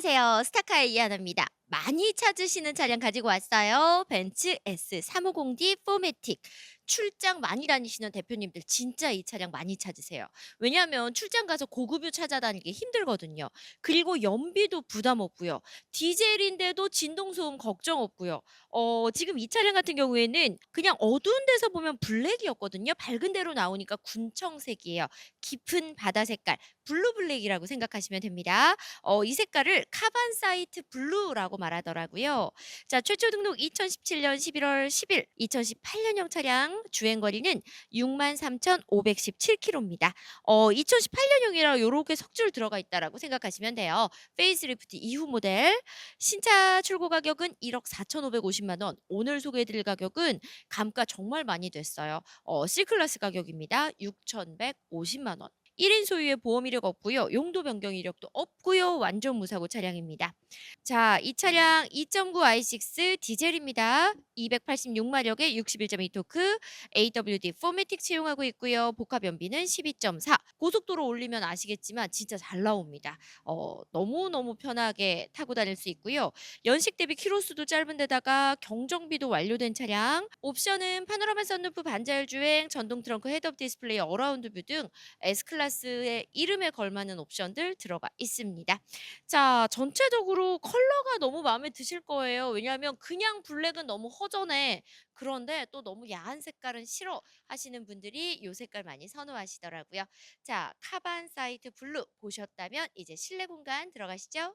안녕하세요. 스타카의 이하나입니다. 많이 찾으시는 차량 가지고 왔어요. 벤츠 S350D 포매틱. 출장 많이 다니시는 대표님들 진짜 이 차량 많이 찾으세요. 왜냐하면 출장 가서 고급유 찾아다니기 힘들거든요. 그리고 연비도 부담 없고요. 디젤인데도 진동소음 걱정 없고요. 어, 지금 이 차량 같은 경우에는 그냥 어두운 데서 보면 블랙이었거든요. 밝은 데로 나오니까 군청색이에요. 깊은 바다 색깔, 블루 블랙이라고 생각하시면 됩니다. 어, 이 색깔을 카반 사이트 블루라고 말하더라고요. 자, 최초 등록 2017년 11월 10일, 2018년형 차량 주행 거리는 63,517km입니다. 어, 2018년형이라 요렇게 석줄 들어가 있다라고 생각하시면 돼요. 페이스리프트 이후 모델. 신차 출고 가격은 1억 4,550만 원. 오늘 소개해 드릴 가격은 감가 정말 많이 됐어요. 어, C클래스 가격입니다. 6,150만 원. 1인 소유의 보험 이력 없고요. 용도 변경 이력도 없고요. 완전 무사고 차량입니다. 자, 이 차량 2.9 i6 디젤입니다. 286마력의 61.2 토크, AWD 포매틱 채용하고 있고요. 복합 연비는 12.4. 고속도로 올리면 아시겠지만 진짜 잘 나옵니다. 어, 너무너무 편하게 타고 다닐 수 있고요. 연식 대비 키로수도 짧은 데다가 경정비도 완료된 차량. 옵션은 파노라마 선루프 반자율 주행, 전동 트렁크 헤드업 디스플레이 어라운드 뷰 등 S클래스 의 이름에 걸맞는 옵션들 들어가 있습니다. 자, 전체적으로 컬러가 너무 마음에 드실 거예요. 왜냐하면 그냥 블랙은 너무 허전해. 그런데 또 너무 야한 색깔은 싫어 하시는 분들이 이 색깔 많이 선호하시더라고요. 자, 카반 사이트 블루 보셨다면 이제 실내 공간 들어가시죠.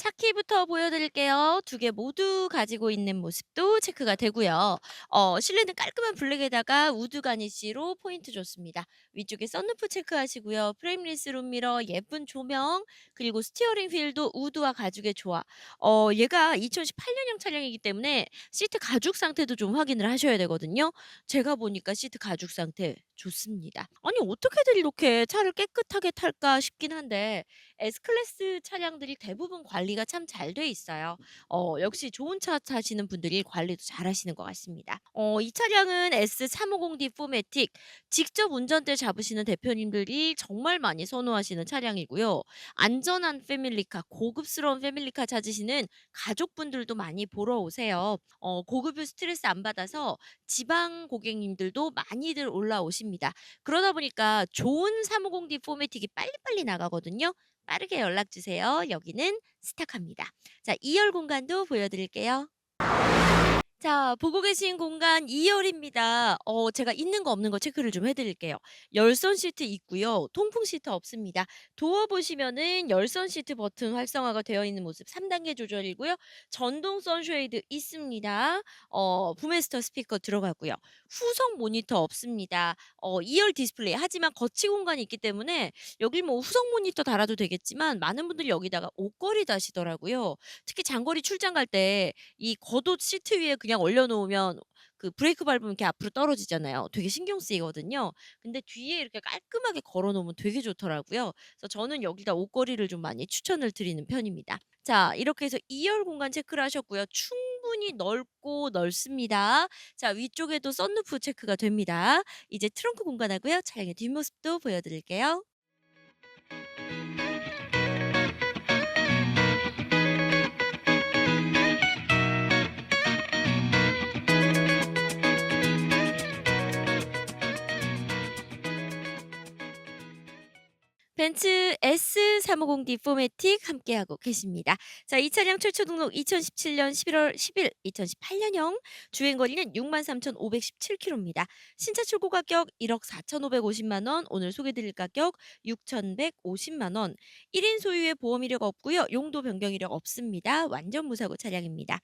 차키부터 보여드릴게요. 두 개 모두 가지고 있는 모습도 체크가 되고요. 어, 실내는 깔끔한 블랙에다가 우드 가니쉬로 포인트 줬습니다. 위쪽에 썬루프 체크하시고요. 프레임리스 룸미러, 예쁜 조명, 그리고 스티어링 휠도 우드와 가죽의 조화. 어, 얘가 2018년형 차량이기 때문에 시트 가죽 상태도 좀 확인을 하셔야 되거든요. 제가 보니까 시트 가죽 상태 좋습니다. 아니 어떻게들 이렇게 차를 깨끗하게 탈까 싶긴 한데 S클래스 차량들이 대부분 관리 가 참 잘 돼 있어요. 어, 역시 좋은 차 타시는 분들이 관리도 잘 하시는 것 같습니다. 어, 이 차량은 S350D 포매틱 직접 운전대 잡으시는 대표님들이 정말 많이 선호하시는 차량이고요. 안전한 패밀리카, 고급스러운 패밀리카 찾으시는 가족분들도 많이 보러 오세요. 어, 고급유 스트레스 안 받아서 지방 고객님들도 많이들 올라오십니다. 그러다 보니까 좋은 350D 포매틱이 빨리빨리 나가거든요. 빠르게 연락 주세요. 여기는 스타카입니다. 자, 2열 공간도 보여드릴게요. 자, 보고 계신 공간 2열입니다. 어, 제가 있는 거 없는 거 체크를 좀 해드릴게요. 열선 시트 있고요. 통풍 시트 없습니다. 도어 보시면은 열선 시트 버튼 활성화가 되어 있는 모습 3단계 조절이고요. 전동 선쉐이드 있습니다. 어, 부메스터 스피커 들어가고요. 후성 모니터 없습니다. 어, 2열 디스플레이 하지만 거치 공간이 있기 때문에 여기 뭐 후성 모니터 달아도 되겠지만 많은 분들이 여기다가 옷걸이 다시더라고요. 특히 장거리 출장 갈 때 이 겉옷 시트 위에 그냥 올려놓으면 그 브레이크 밟으면 이렇게 앞으로 떨어지잖아요. 되게 신경 쓰이거든요. 근데 뒤에 이렇게 깔끔하게 걸어 놓으면 되게 좋더라고요. 그래서 저는 여기다 옷걸이를 좀 많이 추천을 드리는 편입니다. 자, 이렇게 해서 2열 공간 체크를 하셨고요. 충분히 넓고 넓습니다. 자, 위쪽에도 썬루프 체크가 됩니다. 이제 트렁크 공간하고요. 차량의 뒷모습도 보여드릴게요. 벤츠 S350D 포매틱 함께하고 계십니다. 자, 이 차량 최초 등록 2017년 11월 10일, 2018년형 주행 거리는 63,517km입니다. 신차 출고 가격 1억 4,550만 원, 오늘 소개 드릴 가격 6,150만 원. 1인 소유의 보험 이력 없고요. 용도 변경 이력 없습니다. 완전 무사고 차량입니다.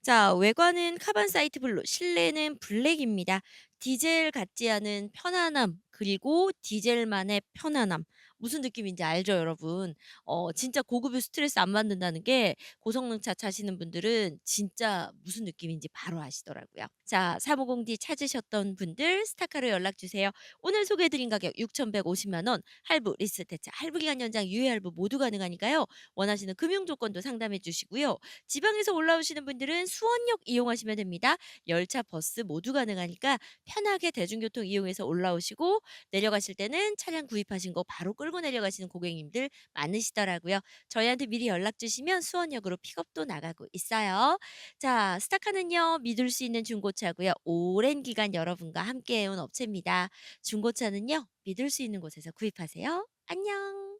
자, 외관은 카반 사이트 블루, 실내는 블랙입니다. 디젤 같지 않은 편안함, 그리고 디젤만의 편안함. 무슨 느낌인지 알죠, 여러분? 어, 진짜 고급유 스트레스 안 받는다는 게 고성능 차 타시는 분들은 진짜 무슨 느낌인지 바로 아시더라고요. 자, 350D 찾으셨던 분들 스타카로 연락 주세요. 오늘 소개해 드린 가격 6,150만 원, 할부, 리스 대차, 할부 기간 연장, 유예 할부 모두 가능하니까요. 원하시는 금융 조건도 상담해 주시고요. 지방에서 올라오시는 분들은 수원역 이용하시면 됩니다. 열차, 버스 모두 가능하니까 편하게 대중교통 이용해서 올라오시고 내려가실 때는 차량 구입하신 거 바로 끌 끌고 내려가시는 고객님들 많으시더라고요. 저희한테 미리 연락 주시면 수원역으로 픽업도 나가고 있어요. 자, 스타카는요, 믿을 수 있는 중고차고요. 오랜 기간 여러분과 함께 해온 업체입니다. 중고차는요, 믿을 수 있는 곳에서 구입하세요. 안녕.